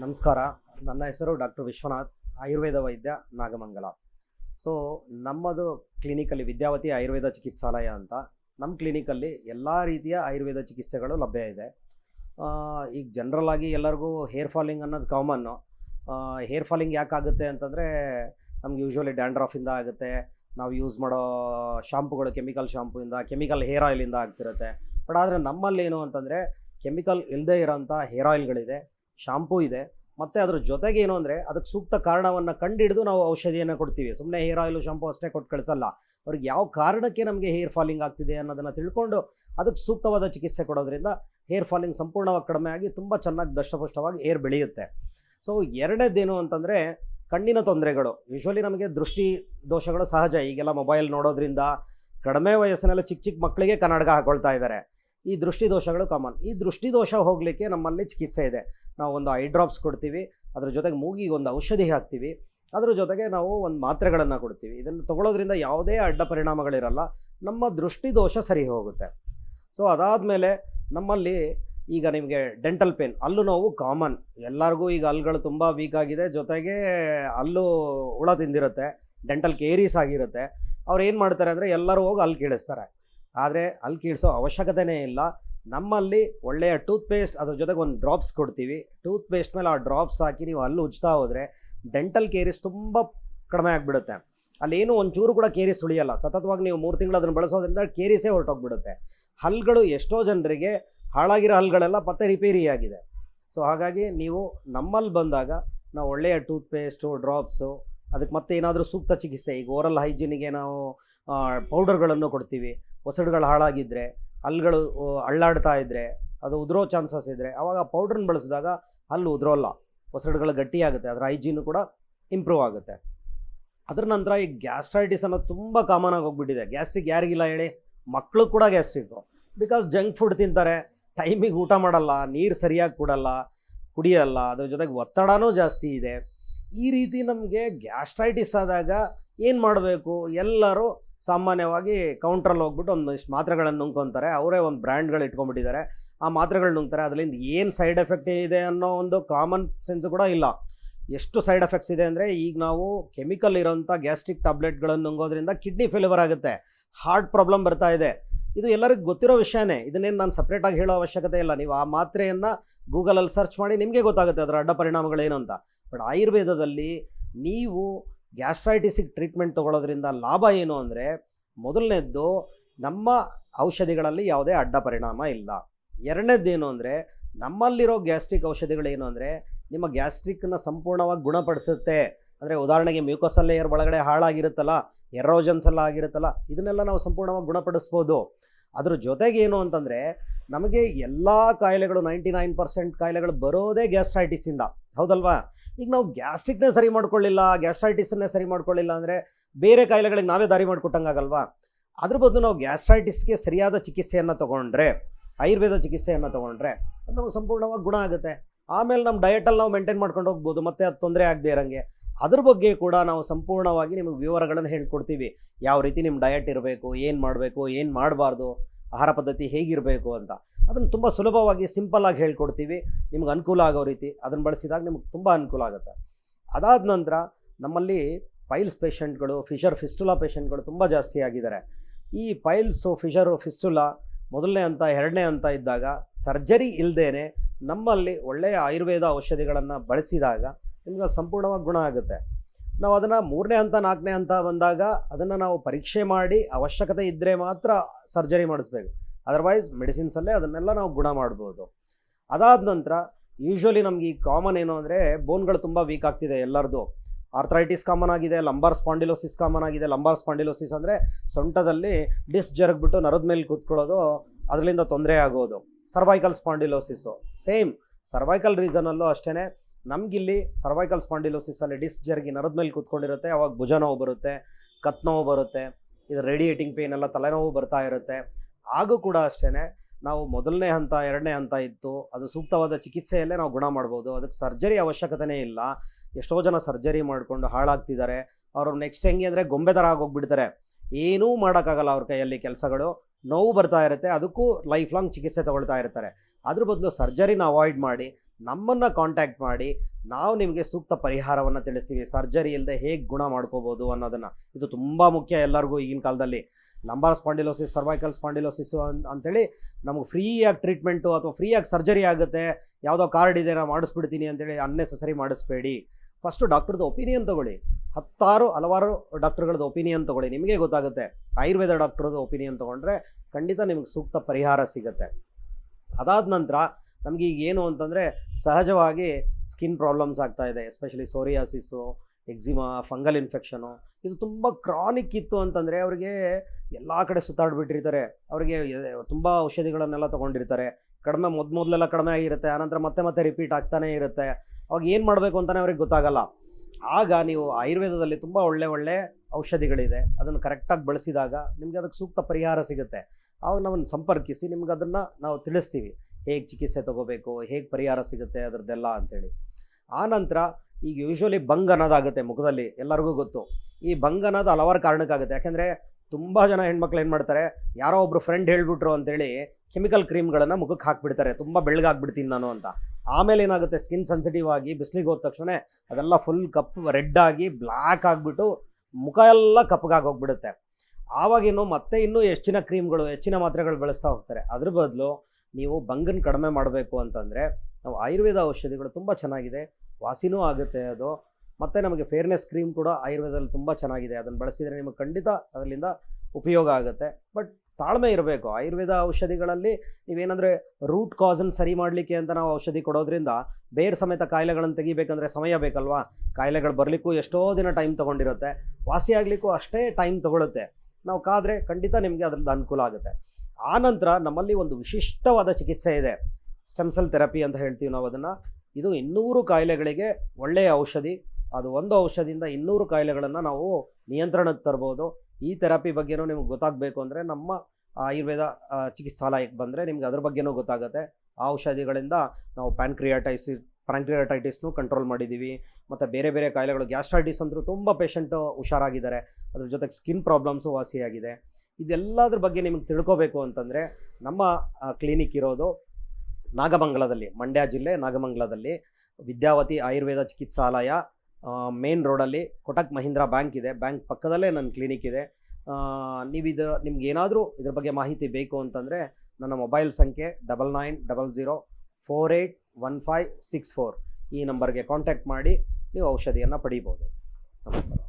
ನಮಸ್ಕಾರ. ನನ್ನ ಹೆಸರು ಡಾಕ್ಟರ್ ವಿಶ್ವನಾಥ್, ಆಯುರ್ವೇದ ವೈದ್ಯ ನಾಗಮಂಗಲ. ಸೊ ನಮ್ಮದು ಕ್ಲಿನಿಕಲ್ಲಿ ವಿದ್ಯಾವತಿ ಆಯುರ್ವೇದ ಚಿಕಿತ್ಸಾಲಯ ಅಂತ. ನಮ್ಮ ಕ್ಲಿನಿಕಲ್ಲಿ ಎಲ್ಲ ರೀತಿಯ ಆಯುರ್ವೇದ ಚಿಕಿತ್ಸೆಗಳು ಲಭ್ಯ ಇದೆ. ಈಗ ಜನರಲ್ ಆಗಿ ಎಲ್ಲರಿಗೂ ಹೇರ್ ಫಾಲಿಂಗ್ ಅನ್ನೋದು ಕಾಮನ್ನು ಹೇರ್ ಫಾಲಿಂಗ್ ಯಾಕೆ ಆಗುತ್ತೆ ಅಂತಂದರೆ, ನಮ್ಗೆ ಯೂಶ್ವಲಿ ಡ್ಯಾಂಡ್ರಾಫಿಂದ ಆಗುತ್ತೆ. ನಾವು ಯೂಸ್ ಮಾಡೋ ಶಾಂಪುಗಳು ಕೆಮಿಕಲ್ ಶಾಂಪುಯಿಂದ ಕೆಮಿಕಲ್ ಹೇರ್ ಆಯಿಲಿಂದ ಆಗ್ತಿರುತ್ತೆ. ಬಟ್ ಆದರೆ ನಮ್ಮಲ್ಲಿ ಏನು ಅಂತಂದರೆ ಕೆಮಿಕಲ್ ಇಲ್ಲದೇ ಇರೋಂಥ ಹೇರ್ ಆಯಿಲ್ಗಳಿದೆ ಶಾಂಪೂ ಇದೆ. ಮತ್ತು ಅದ್ರ ಜೊತೆಗೆ ಏನು ಅಂದರೆ ಅದಕ್ಕೆ ಸೂಕ್ತ ಕಾರಣವನ್ನು ಕಂಡುಹಿಡಿದು ನಾವು ಔಷಧಿಯನ್ನು ಕೊಡ್ತೀವಿ. ಸುಮ್ಮನೆ ಹೇರ್ ಆಯಿಲು, ಶಾಂಪೂ ಅಷ್ಟೇ ಕೊಟ್ಟು ಕಳಿಸಲ್ಲ. ಅವ್ರಿಗೆ ಯಾವ ಕಾರಣಕ್ಕೆ ನಮಗೆ ಹೇರ್ ಫಾಲಿಂಗ್ ಆಗ್ತಿದೆ ಅನ್ನೋದನ್ನು ತಿಳ್ಕೊಂಡು ಅದಕ್ಕೆ ಸೂಕ್ತವಾದ ಚಿಕಿತ್ಸೆ ಕೊಡೋದ್ರಿಂದ ಹೇರ್ ಫಾಲಿಂಗ್ ಸಂಪೂರ್ಣವಾಗಿ ಕಡಿಮೆ ಆಗಿ ತುಂಬ ಚೆನ್ನಾಗಿ ದಷ್ಟಪುಷ್ಟವಾಗಿ ಏರ್ ಬೆಳೆಯುತ್ತೆ. ಸೊ ಎರಡನೇದೇನು ಅಂತಂದರೆ ಕಣ್ಣಿನ ತೊಂದರೆಗಳು. ಯೂಶ್ವಲಿ ನಮಗೆ ದೃಷ್ಟಿ ದೋಷಗಳು ಸಹಜ. ಈಗೆಲ್ಲ ಮೊಬೈಲ್ ನೋಡೋದ್ರಿಂದ ಕಡಿಮೆ ವಯಸ್ಸಿನಲ್ಲಿ ಚಿಕ್ಕ ಚಿಕ್ಕ ಮಕ್ಕಳಿಗೆ ಕನ್ನಡಕ ಹಾಕೊಳ್ತಾ ಇದ್ದಾರೆ. ಈ ದೃಷ್ಟಿ ದೋಷಗಳು ಕಾಮನ್ ಈ ದೃಷ್ಟಿ ದೋಷ ಹೋಗಲಿಕ್ಕೆ ನಮ್ಮಲ್ಲಿ ಚಿಕಿತ್ಸೆ ಇದೆ. ನಾವು ಒಂದು ಐ ಡ್ರಾಪ್ಸ್ ಕೊಡ್ತೀವಿ. ಅದ್ರ ಜೊತೆಗೆ ಮೂಗಿಗೆ ಒಂದು ಔಷಧಿ ಹಾಕ್ತೀವಿ. ಅದ್ರ ಜೊತೆಗೆ ನಾವು ಒಂದು ಮಾತ್ರೆಗಳನ್ನು ಕೊಡ್ತೀವಿ. ಇದನ್ನು ತಗೊಳ್ಳೋದ್ರಿಂದ ಯಾವುದೇ ಅಡ್ಡ ಪರಿಣಾಮಗಳಿರಲ್ಲ. ನಮ್ಮ ದೃಷ್ಟಿ ದೋಷ ಸರಿ ಹೋಗುತ್ತೆ. ಸೊ ಅದಾದಮೇಲೆ ನಮ್ಮಲ್ಲಿ ಈಗ ನಿಮಗೆ ಡೆಂಟಲ್ ಪೇನ್ ಅಲ್ಲೂ ನೋವು ಕಾಮನ್ ಎಲ್ಲರಿಗೂ ಈಗ ಅಲ್ಲುಗಳು ತುಂಬ ವೀಕ್ ಆಗಿದೆ. ಜೊತೆಗೆ ಅಲ್ಲೂ ಹುಳ ತಿಂದಿರುತ್ತೆ. ಡೆಂಟಲ್ ಕೇರೀಸ್ ಆಗಿರುತ್ತೆ. ಅವ್ರು ಏನು ಮಾಡ್ತಾರೆ ಅಂದರೆ ಎಲ್ಲರೂ ಹೋಗಿ ಅಲ್ಲಿ ಕೀಳಿಸ್ತಾರೆ. ಆದರೆ ಅಲ್ಲಿ ಕೀಳಿಸೋ ಅವಶ್ಯಕತೆನೇ ಇಲ್ಲ. ನಮ್ಮಲ್ಲಿ ಒಳ್ಳೆಯ ಟೂತ್ ಪೇಸ್ಟ್ ಅದ್ರ ಜೊತೆಗೆ ಒಂದು ಡ್ರಾಪ್ಸ್ ಕೊಡ್ತೀವಿ. ಟೂತ್ ಪೇಸ್ಟ್ ಮೇಲೆ ಆ ಡ್ರಾಪ್ಸ್ ಹಾಕಿ ನೀವು ಅಲ್ಲಿ ಉಜ್ತಾ ಹೋದರೆ ಡೆಂಟಲ್ ಕೇರಿಸ್ ತುಂಬ ಕಡಿಮೆ ಆಗಿಬಿಡುತ್ತೆ. ಅಲ್ಲೇನು ಒಂಚೂರು ಕೂಡ ಕೇರಿಸ್ ಉಳಿಯಲ್ಲ. ಸತತವಾಗಿ ನೀವು ಮೂರು ತಿಂಗಳು ಅದನ್ನು ಬಳಸೋದ್ರಿಂದ ಕೇರಿಸೇ ಹೊರಟೋಗ್ಬಿಡುತ್ತೆ. ಹಲ್ಗಳು ಎಷ್ಟೋ ಜನರಿಗೆ ಹಾಳಾಗಿರೋ ಹಲ್ಗಳೆಲ್ಲ ಪತ್ತೆ ರಿಪೇರಿ ಆಗಿದೆ. ಸೊ, ಹಾಗಾಗಿ ನೀವು ನಮ್ಮಲ್ಲಿ ಬಂದಾಗ ನಾವು ಒಳ್ಳೆಯ ಟೂತ್ ಪೇಸ್ಟು ಡ್ರಾಪ್ಸು, ಅದಕ್ಕೆ ಮತ್ತೆ ಏನಾದರೂ ಸೂಕ್ತ ಚಿಕಿತ್ಸೆ, ಈಗ ಓರಲ್ ಹೈಜಿನಿಗೆ ನಾವು ಪೌಡರ್ಗಳನ್ನು ಕೊಡ್ತೀವಿ. ಒಸಡುಗಳು ಹಾಳಾಗಿದ್ದರೆ ಹಲ್ಗಳು ಆ, ಅಳ್ಳಾಡ್ತಾ ಇದ್ದರೆ ಅದು ಉದುರೋ ಚಾನ್ಸಸ್ ಇದ್ದರೆ ಆವಾಗ ಪೌಡ್ರನ್ನ ಬಳಸಿದಾಗ ಹಲ್ಲು ಉದುರೋಲ್ಲ. ಒಸಡುಗಳು ಗಟ್ಟಿಯಾಗುತ್ತೆ ಅದರ ಹೈಜೀನು ಕೂಡ ಇಂಪ್ರೂವ್ ಆಗುತ್ತೆ. ಅದರ ನಂತರ ಈ ಗ್ಯಾಸ್ಟ್ರೈಟಿಸ್ ಅನ್ನೋದು ತುಂಬ ಕಾಮನ್ ಆಗಿ ಹೋಗ್ಬಿಟ್ಟಿದೆ. ಗ್ಯಾಸ್ಟ್ರಿಕ್ ಯಾರಿಗಿಲ್ಲ ಹೇಳಿ ಮಕ್ಕಳು ಕೂಡ ಗ್ಯಾಸ್ಟ್ರಿಕ್ಕು ಬಿಕಾಸ್ ಜಂಕ್ ಫುಡ್ ತಿಂತಾರೆ ಟೈಮಿಗೆ ಊಟ ಮಾಡಲ್ಲ ನೀರು ಸರಿಯಾಗಿ ಕೊಡಲ್ಲ ಕುಡಿಯಲ್ಲ ಅದ್ರ ಜೊತೆಗೆ ಒತ್ತಡನೂ ಜಾಸ್ತಿ ಇದೆ. ಈ ರೀತಿ ನಮಗೆ ಗ್ಯಾಸ್ಟ್ರೈಟಿಸ್ ಆದಾಗ ಏನು ಮಾಡಬೇಕು? ಎಲ್ಲರೂ ಸಾಮಾನ್ಯವಾಗಿ ಕೌಂಟ್ರಲ್ಲಿ ಹೋಗ್ಬಿಟ್ಟು ಒಂದಿಷ್ಟು ಮಾತ್ರೆಗಳನ್ನು ನುಂಗ್ಕೊತಾರೆ. ಅವರೇ ಒಂದು ಬ್ರ್ಯಾಂಡ್ಗಳು ಇಟ್ಕೊಂಡ್ಬಿಟ್ಟಿದ್ದಾರೆ. ಆ ಮಾತ್ರೆಗಳು ನುಂಗ್ತಾರೆ. ಅದರಿಂದ ಏನು ಸೈಡ್ ಎಫೆಕ್ಟ್ ಇದೆ ಅನ್ನೋ ಒಂದು ಕಾಮನ್ ಸೆನ್ಸ್ ಕೂಡ ಇಲ್ಲ. ಎಷ್ಟು ಸೈಡ್ ಎಫೆಕ್ಟ್ಸ್ ಇದೆ ಅಂದರೆ ಈಗ ನಾವು ಕೆಮಿಕಲ್ ಇರೋಂಥ ಗ್ಯಾಸ್ಟ್ರಿಕ್ ಟ್ಯಾಬ್ಲೆಟ್ಗಳನ್ನು ನುಂಗೋದ್ರಿಂದ ಕಿಡ್ನಿ ಫೇಲ್ಯೂರ್ ಆಗುತ್ತೆ. ಹಾರ್ಟ್ ಪ್ರಾಬ್ಲಮ್ ಬರ್ತಾ ಇದೆ. ಇದು ಎಲ್ಲರಿಗೂ ಗೊತ್ತಿರೋ ವಿಷಯನೇ. ಇದನ್ನೇನು ನಾನು ಸಪ್ರೇಟಾಗಿ ಹೇಳೋ ಅವಶ್ಯಕತೆ ಇಲ್ಲ. ನೀವು ಆ ಮಾತ್ರೆಯನ್ನು ಗೂಗಲಲ್ಲಿ ಸರ್ಚ್ ಮಾಡಿ ನಿಮಗೆ ಗೊತ್ತಾಗುತ್ತೆ ಅದರ ಅಡ್ಡ ಪರಿಣಾಮಗಳೇನು ಅಂತ. ಬಟ್ ಆಯುರ್ವೇದದಲ್ಲಿ ನೀವು ಗ್ಯಾಸ್ಟ್ರೈಟಿಸಿಗೆ ಟ್ರೀಟ್ಮೆಂಟ್ ತೊಗೊಳೋದ್ರಿಂದ ಲಾಭ ಏನು ಅಂದರೆ ಮೊದಲನೇದ್ದು ನಮ್ಮ ಔಷಧಿಗಳಲ್ಲಿ ಯಾವುದೇ ಅಡ್ಡ ಪರಿಣಾಮ ಇಲ್ಲ. ಎರಡನೇದ್ದೇನು ಅಂದರೆ ನಮ್ಮಲ್ಲಿರೋ ಗ್ಯಾಸ್ಟ್ರಿಕ್ ಔಷಧಿಗಳೇನು ಅಂದರೆ ನಿಮ್ಮ ಗ್ಯಾಸ್ಟ್ರಿಕ್ನ ಸಂಪೂರ್ಣವಾಗಿ ಗುಣಪಡಿಸುತ್ತೆ. ಅಂದರೆ ಉದಾಹರಣೆಗೆ ಮ್ಯೂಕೋಸಲ್ ಲೇಯರ್ ಒಳಗಡೆ ಹಾಳಾಗಿರುತ್ತಲ್ಲ ಎರೋಜನ್ಸ್ ಎಲ್ಲ ಆಗಿರುತ್ತಲ್ಲ, ಇದನ್ನೆಲ್ಲ ನಾವು ಸಂಪೂರ್ಣವಾಗಿ ಗುಣಪಡಿಸ್ಬೋದು. ಅದ್ರ ಏನು ಅಂತಂದರೆ ನಮಗೆ ಎಲ್ಲ ಕಾಯಿಲೆಗಳು ನೈಂಟಿ ನೈನ್ ಪರ್ಸೆಂಟ್ ಕಾಯಿಲೆಗಳು ಬರೋದೇ ಗ್ಯಾಸ್ಟ್ರೈಟಿಸಿಂದ ಹೌದಲ್ವಾ? ಈಗ ನಾವು ಗ್ಯಾಸ್ಟ್ರಿಕ್ನೇ ಸರಿ ಮಾಡ್ಕೊಳ್ಳಿಲ್ಲ ಗ್ಯಾಸ್ಟ್ರೈಟಿಸನ್ನೇ ಸರಿ ಮಾಡ್ಕೊಳ್ಳಿಲ್ಲ ಅಂದರೆ ಬೇರೆ ಕಾಯಿಲೆಗಳಿಗೆ ನಾವೇ ದಾರಿ ಮಾಡಿಕೊಟ್ಟಂಗಾಗಲ್ವಾ? ಅದ್ರ ಬದಲು ನಾವು ಗ್ಯಾಸ್ಟ್ರೈಟಿಸ್ಗೆ ಸರಿಯಾದ ಚಿಕಿತ್ಸೆಯನ್ನು ತೊಗೊಂಡ್ರೆ, ಆಯುರ್ವೇದ ಚಿಕಿತ್ಸೆಯನ್ನು ತೊಗೊಂಡ್ರೆ ಅದು ನಮಗೆ ಸಂಪೂರ್ಣವಾಗಿ ಗುಣ ಆಗುತ್ತೆ. ಆಮೇಲೆ ನಮ್ಮ ಡಯಟಲ್ಲಿ ನಾವು ಮೇಂಟೈನ್ ಮಾಡ್ಕೊಂಡು ಹೋಗ್ಬೋದು, ಮತ್ತೆ ಅದು ತೊಂದರೆ ಆಗದೆ ಇರೋಂಗೆ. ಅದ್ರ ಬಗ್ಗೆ ಕೂಡ ನಾವು ಸಂಪೂರ್ಣವಾಗಿ ನಿಮಗೆ ವಿವರಗಳನ್ನು ಹೇಳ್ಕೊಡ್ತೀವಿ. ಯಾವ ರೀತಿ ನಿಮ್ಮ ಡಯಟ್ ಇರಬೇಕು, ಏನು ಮಾಡಬೇಕು, ಏನು ಮಾಡಬಾರ್ದು ಆಹಾರ ಪದ್ಧತಿ ಹೇಗಿರಬೇಕು ಅಂತ. ಅದನ್ನು ತುಂಬ ಸುಲಭವಾಗಿ ಸಿಂಪಲ್ಲಾಗಿ ಹೇಳ್ಕೊಡ್ತೀವಿ. ನಿಮ್ಗೆ ಅನುಕೂಲ ಆಗೋ ರೀತಿ ಅದನ್ನು ಬಳಸಿದಾಗ ನಿಮ್ಗೆ ತುಂಬ ಅನುಕೂಲ ಆಗುತ್ತೆ. ಅದಾದ ನಂತರ ನಮ್ಮಲ್ಲಿ ಪೈಲ್ಸ್ ಪೇಷಂಟ್ಗಳು, ಫಿಶರ್ ಫಿಸ್ಟುಲಾ ಪೇಷಂಟ್ಗಳು ತುಂಬ ಜಾಸ್ತಿ ಆಗಿದ್ದಾರೆ. ಈ ಪೈಲ್ಸು, ಫಿಶರು ಫಿಸ್ಟುಲಾ ಮೊದಲನೇ ಅಂತ ಎರಡನೇ ಅಂತ ಇದ್ದಾಗ ಸರ್ಜರಿ ಇಲ್ಲದೇನೆ ನಮ್ಮಲ್ಲಿ ಒಳ್ಳೆಯ ಆಯುರ್ವೇದ ಔಷಧಿಗಳನ್ನು ಬಳಸಿದಾಗ ನಿಮ್ಗೆ ಸಂಪೂರ್ಣವಾಗಿ ಗುಣ ಆಗುತ್ತೆ. ನಾವು ಅದನ್ನು ಮೂರನೇ ಹಂತ, ನಾಲ್ಕನೇ ಹಂತ ಬಂದಾಗ ಅದನ್ನು ನಾವು ಪರೀಕ್ಷೆ ಮಾಡಿ ಅವಶ್ಯಕತೆ ಇದ್ದರೆ ಮಾತ್ರ ಸರ್ಜರಿ ಮಾಡಿಸ್ಬೇಕು. ಅದರ್ವೈಸ್ ಮೆಡಿಸಿನ್ಸಲ್ಲೇ ಅದನ್ನೆಲ್ಲ ನಾವು ಗುಣ ಮಾಡ್ಬೋದು. ಅದಾದ ನಂತರ ಯೂಶ್ವಲಿ ನಮ್ಗೆ ಈ ಕಾಮನ್ ಏನು ಅಂದರೆ ಬೋನ್ಗಳು ತುಂಬ ವೀಕ್ ಆಗ್ತಿದೆ ಎಲ್ಲರದು. ಆರ್ಥರೈಟಿಸ್ ಕಾಮನ್ ಆಗಿದೆ ಲಂಬಾರ್ ಸ್ಪಾಂಡಿಲೋಸಿಸ್ ಕಾಮನ್ ಆಗಿದೆ. ಲಂಬಾರ್ ಸ್ಪಾಂಡಿಲೋಸಿಸ್ ಅಂದರೆ ಸೊಂಟದಲ್ಲಿ ಡಿಸ್ ಜರುಗ್ಬಿಟ್ಟು ನರದ ಮೇಲೆ ಕೂತ್ಕೊಳ್ಳೋದು ಅದರಿಂದ ತೊಂದರೆ ಆಗೋದು. ಸರ್ವೈಕಲ್ ಸ್ಪಾಂಡಿಲೋಸಿಸು ಸೇಮ್ ಸರ್ವೈಕಲ್ ರೀಸನಲ್ಲೂ ಅಷ್ಟೇ ನಮಗಿಲ್ಲಿ ಸರ್ವೈಕಲ್ ಸ್ಪಾಂಡಿಲೋಸಿಸಲ್ಲಿ ಡಿಸ್ ಜರ್ಗಿ ನರದ ಮೇಲೆ ಕೂತ್ಕೊಂಡಿರುತ್ತೆ, ಅವಾಗ ಭುಜ ನೋವು ಬರುತ್ತೆ, ಕತ್ ನೋವು ಬರುತ್ತೆ, ಇದು ರೇಡಿಯೇಟಿಂಗ್ ಪೇನ್ ಎಲ್ಲ ತಲೆನೋವು ಬರ್ತಾ ಇರುತ್ತೆ. ಆಗೂ ಕೂಡ ಅಷ್ಟೇ ನಾವು ಮೊದಲನೇ ಹಂತ, ಎರಡನೇ ಹಂತ ಇತ್ತು, ಅದು ಸೂಕ್ತವಾದ ಚಿಕಿತ್ಸೆಯಲ್ಲೇ ನಾವು ಗುಣ ಮಾಡ್ಬೋದು. ಅದಕ್ಕೆ ಸರ್ಜರಿ ಅವಶ್ಯಕತೆನೇ ಇಲ್ಲ. ಎಷ್ಟೋ ಜನ ಸರ್ಜರಿ ಮಾಡಿಕೊಂಡು ಹಾಳಾಗ್ತಿದ್ದಾರೆ. ಅವರು ನೆಕ್ಸ್ಟ್ ಹೆಂಗೆ ಅಂದರೆ ಗೊಂಬೆ ಥರ ಆಗೋಗ್ಬಿಡ್ತಾರೆ. ಏನೂ ಮಾಡೋಕ್ಕಾಗಲ್ಲ ಅವ್ರ ಕೈಯಲ್ಲಿ ಕೆಲಸಗಳು. ನೋವು ಬರ್ತಾ ಇರುತ್ತೆ, ಅದಕ್ಕೂ ಲೈಫ್ ಲಾಂಗ್ ಚಿಕಿತ್ಸೆ ತಗೊಳ್ತಾ ಇರ್ತಾರೆ. ಅದ್ರ ಬದಲು ಸರ್ಜರಿನ ಅವಾಯ್ಡ್ ಮಾಡಿ ನಮ್ಮನ್ನು ಕಾಂಟ್ಯಾಕ್ಟ್ ಮಾಡಿ ನಾವು ನಿಮಗೆ ಸೂಕ್ತ ಪರಿಹಾರವನ್ನು ತಿಳಿಸ್ತೀವಿ. ಸರ್ಜರಿ ಇಲ್ಲದೆ ಹೇಗೆ ಗುಣ ಮಾಡ್ಕೋಬೋದು ಅನ್ನೋದನ್ನು. ಇದು ತುಂಬ ಮುಖ್ಯ ಎಲ್ಲರಿಗೂ ಈಗಿನ ಕಾಲದಲ್ಲಿ. ಲಂಬಾರ್ ಸ್ಪಾಂಡಿಲೋಸಿಸ್ ಸರ್ವೈಕಲ್ ಸ್ಪಾಂಡಿಲೋಸಿಸ್ ಅಂತೇಳಿ ನಮಗೆ ಫ್ರೀಯಾಗಿ ಟ್ರೀಟ್ಮೆಂಟು ಅಥವಾ ಫ್ರೀಯಾಗಿ ಸರ್ಜರಿ ಆಗುತ್ತೆ. ಯಾವುದೋ ಕಾರ್ಡ್ ಇದೆ, ನಾನು ಮಾಡಿಸ್ಬಿಡ್ತೀನಿ ಅಂತೇಳಿ ಅನ್ನೆಸೆಸರಿ ಮಾಡಿಸ್ಬೇಡಿ. ಫಸ್ಟು ಡಾಕ್ಟ್ರದ್ದು ಒಪಿನಿಯನ್ ತೊಗೊಳ್ಳಿ. ಹತ್ತಾರು, ಹಲವಾರು ಡಾಕ್ಟ್ರುಗಳದ್ದು ಒಪಿನಿಯನ್ ತೊಗೊಳ್ಳಿ. ನಿಮಗೆ ಗೊತ್ತಾಗುತ್ತೆ. ಆಯುರ್ವೇದ ಡಾಕ್ಟ್ರದ್ದು ಒಪಿನಿಯನ್ ತೊಗೊಂಡ್ರೆ ಖಂಡಿತ ನಿಮಗೆ ಸೂಕ್ತ ಪರಿಹಾರ ಸಿಗುತ್ತೆ. ಅದಾದ ನಂತರ ನಮಗೆ ಈಗ ಏನು ಅಂತಂದರೆ ಸಹಜವಾಗಿ ಸ್ಕಿನ್ ಪ್ರಾಬ್ಲಮ್ಸ್ ಆಗ್ತಾ ಇದೆ especially psoriasis eczema fungal infection ಇದು ತುಂಬ ಕ್ರಾನಿಕ್ ಇತ್ತು ಅಂತಂದರೆ ಅವರಿಗೆ ಎಲ್ಲ ಕಡೆ ಸುತ್ತಾಡ್ಬಿಟ್ಟಿರ್ತಾರೆ. ಅವರಿಗೆ ತುಂಬ ಔಷಧಿಗಳನ್ನೆಲ್ಲ ತೊಗೊಂಡಿರ್ತಾರೆ. ಕಡಿಮೆ ಮೊದ್ ಮೊದಲೆಲ್ಲ ಕಡಿಮೆ ಆಗಿರುತ್ತೆ, ಆನಂತರ ಮತ್ತೆ ಮತ್ತೆ ರಿಪೀಟ್ ಆಗ್ತಾನೇ ಇರುತ್ತೆ. ಅವಾಗ ಏನು ಮಾಡಬೇಕು ಅಂತಲೇ ಅವ್ರಿಗೆ ಗೊತ್ತಾಗಲ್ಲ. ಆಗ ನೀವು ಆಯುರ್ವೇದದಲ್ಲಿ ತುಂಬ ಒಳ್ಳೆ ಒಳ್ಳೆ ಔಷಧಿಗಳಿದೆ. ಅದನ್ನು ಕರೆಕ್ಟಾಗಿ ಬಳಸಿದಾಗ ನಿಮಗೆ ಅದಕ್ಕೆ ಸೂಕ್ತ ಪರಿಹಾರ ಸಿಗುತ್ತೆ. ಆವಾಗ ನಾವು ಸಂಪರ್ಕಿಸಿ, ನಿಮ್ಗೆ ಅದನ್ನು ನಾವು ತಿಳಿಸ್ತೀವಿ. ಹೇಗೆ ಚಿಕಿತ್ಸೆ ತೊಗೋಬೇಕು, ಹೇಗೆ ಪರಿಹಾರ ಸಿಗುತ್ತೆ ಅದರದ್ದೆಲ್ಲ ಅಂತೇಳಿ. ಆನಂತರ ಈಗ ಯೂಶ್ವಲಿ ಬಂಗ್ ಅನ್ನೋದಾಗುತ್ತೆ ಮುಖದಲ್ಲಿ, ಎಲ್ಲರಿಗೂ ಗೊತ್ತು. ಈ ಬಂಗ್ ಅನ್ನೋದು ಹಲವಾರು ಕಾರಣಕ್ಕಾಗುತ್ತೆ. ಯಾಕೆಂದರೆ ತುಂಬ ಜನ ಹೆಣ್ಮಕ್ಳು ಏನು ಮಾಡ್ತಾರೆ, ಯಾರೋ ಒಬ್ರು ಫ್ರೆಂಡ್ ಹೇಳ್ಬಿಟ್ರು ಅಂತೇಳಿ ಕೆಮಿಕಲ್ ಕ್ರೀಮ್ಗಳನ್ನು ಮುಖಕ್ಕೆ ಹಾಕ್ಬಿಡ್ತಾರೆ. ತುಂಬ ಬೆಳಗಾಗ್ಬಿಡ್ತೀನಿ ನಾನು ಅಂತ. ಆಮೇಲೆ ಏನಾಗುತ್ತೆ ಸ್ಕಿನ್ ಸೆನ್ಸಿಟಿವ್ ಆಗಿ ಬಿಸಿಲಿಗೆ ಹೋದ ತಕ್ಷಣ ಅದೆಲ್ಲ ಫುಲ್ ಕಪ್ಪು ರೆಡ್ ಆಗಿ ಬ್ಲ್ಯಾಕ್ ಆಗಿಬಿಟ್ಟು ಮುಖ ಎಲ್ಲ ಕಪ್ಪಗಾಗಿ ಹೋಗ್ಬಿಡುತ್ತೆ ಆವಾಗಿನ್ನು ಮತ್ತೆ ಇನ್ನೂ ಹೆಚ್ಚಿನ ಕ್ರೀಮ್ಗಳು ಹೆಚ್ಚಿನ ಮಾತ್ರೆಗಳು ಬಳಸ್ತಾ ಹೋಗ್ತಾರೆ. ಅದ್ರ ಬದಲು ನೀವು ಬಂಗನ್ ಕಡಿಮೆ ಮಾಡಬೇಕು ಅಂತಂದರೆ ನಾವು ಆಯುರ್ವೇದ ಔಷಧಿಗಳು ತುಂಬ ಚೆನ್ನಾಗಿದೆ, ವಾಸಿನೂ ಆಗುತ್ತೆ ಅದು. ಮತ್ತು ನಮಗೆ ಫೇರ್ನೆಸ್ ಕ್ರೀಮ್ ಕೂಡ ಆಯುರ್ವೇದದಲ್ಲಿ ತುಂಬ ಚೆನ್ನಾಗಿದೆ, ಅದನ್ನು ಬಳಸಿದರೆ ನಿಮಗೆ ಖಂಡಿತ ಅದರಿಂದ ಉಪಯೋಗ ಆಗುತ್ತೆ. ಬಟ್ ತಾಳ್ಮೆ ಇರಬೇಕು, ಆಯುರ್ವೇದ ಔಷಧಿಗಳಲ್ಲಿ ನೀವೇನಂದರೆ ರೂಟ್ ಕಾಸನ್ನು ಸರಿ ಮಾಡಲಿಕ್ಕೆ ಅಂತ ನಾವು ಔಷಧಿ ಕೊಡೋದ್ರಿಂದ ಬೇರೆ ಸಮೇತ ಕಾಯಿಲೆಗಳನ್ನು ತೆಗಿಬೇಕಂದ್ರೆ ಸಮಯ ಬೇಕಲ್ವಾ? ಕಾಯಿಲೆಗಳು ಬರಲಿಕ್ಕೂ ಎಷ್ಟೋ ದಿನ ಟೈಮ್ ತೊಗೊಂಡಿರುತ್ತೆ, ವಾಸಿ ಆಗಲಿಕ್ಕೂ ಅಷ್ಟೇ ಟೈಮ್ ತೊಗೊಳುತ್ತೆ. ನಾವು ಕಾದರೆ ಖಂಡಿತ ನಿಮಗೆ ಅದರಿಂದ ಅನುಕೂಲ ಆಗುತ್ತೆ. ಆನಂತರ ನಮ್ಮಲ್ಲಿ ಒಂದು ವಿಶಿಷ್ಟವಾದ ಚಿಕಿತ್ಸೆ ಇದೆ. ಸ್ಟೆಮ್ಸೆಲ್ ಥೆರಪಿ ಅಂತ ಹೇಳ್ತೀವಿ ನಾವು ಅದನ್ನು. ಇದು ಇನ್ನೂರು ಕಾಯಿಲೆಗಳಿಗೆ ಒಳ್ಳೆಯ ಔಷಧಿ. ಅದು ಒಂದು ಔಷಧಿಯಿಂದ ಇನ್ನೂರು ಕಾಯಿಲೆಗಳನ್ನು ನಾವು ನಿಯಂತ್ರಣಕ್ಕೆ ತರ್ಬೋದು. ಈ ಥೆರಪಿ ಬಗ್ಗೆನೂ ನಿಮ್ಗೆ ಗೊತ್ತಾಗಬೇಕು ಅಂದರೆ ನಮ್ಮ ಆಯುರ್ವೇದ ಚಿಕಿತ್ಸಾಲಯಕ್ಕೆ ಬಂದರೆ ನಿಮ್ಗೆ ಅದ್ರ ಬಗ್ಗೆನೂ ಗೊತ್ತಾಗುತ್ತೆ. ಆ ಔಷಧಿಗಳಿಂದ ನಾವು ಪ್ಯಾನ್ಕ್ರಿಯಾಟೈಸ್ ಪ್ಯಾನ್ಕ್ರಿಯಾಟೈಟಿಸ್ನು ಕಂಟ್ರೋಲ್ ಮಾಡಿದ್ದೀವಿ ಮತ್ತು ಬೇರೆ ಬೇರೆ ಕಾಯಿಲೆಗಳು ಗ್ಯಾಸ್ಟ್ರೈಟಿಸ್ ಅಂತೂ ತುಂಬ ಪೇಷಂಟು ಹುಷಾರಾಗಿದ್ದಾರೆ. ಅದ್ರ ಜೊತೆಗೆ ಸ್ಕಿನ್ ಪ್ರಾಬ್ಲಮ್ಸು ವಾಸಿಯಾಗಿದೆ. ಇದೆಲ್ಲದ್ರ ಬಗ್ಗೆ ನಿಮಗೆ ತಿಳ್ಕೊಬೇಕು ಅಂತಂದರೆ ನಮ್ಮ ಕ್ಲಿನಿಕ್ ಇರೋದು ನಾಗಮಂಗಲದಲ್ಲಿ, ಮಂಡ್ಯ ಜಿಲ್ಲೆ ನಾಗಮಂಗಲದಲ್ಲಿ. ವಿದ್ಯಾವತಿ ಆಯುರ್ವೇದ ಚಿಕಿತ್ಸಾಲಯ ಮೇನ್ ರೋಡಲ್ಲಿ ಕೊಟಕ್ ಮಹೀಂದ್ರಾ ಬ್ಯಾಂಕ್ ಇದೆ. ಬ್ಯಾಂಕ್ ಪಕ್ಕದಲ್ಲೇ ನನ್ನ ಕ್ಲಿನಿಕ್ ಇದೆ. ನೀವು ಇದರ, ನಿಮ್ಗೆ ಏನಾದರೂ ಇದ್ರ ಬಗ್ಗೆ ಮಾಹಿತಿ ಬೇಕು ಅಂತಂದರೆ ನನ್ನ ಮೊಬೈಲ್ ಸಂಖ್ಯೆ double nine double zero four eight one five six four ಈ ನಂಬರ್ಗೆ ಕಾಂಟ್ಯಾಕ್ಟ್ ಮಾಡಿ ನೀವು ಔಷಧಿಯನ್ನು ಪಡೀಬೋದು. ನಮಸ್ಕಾರ.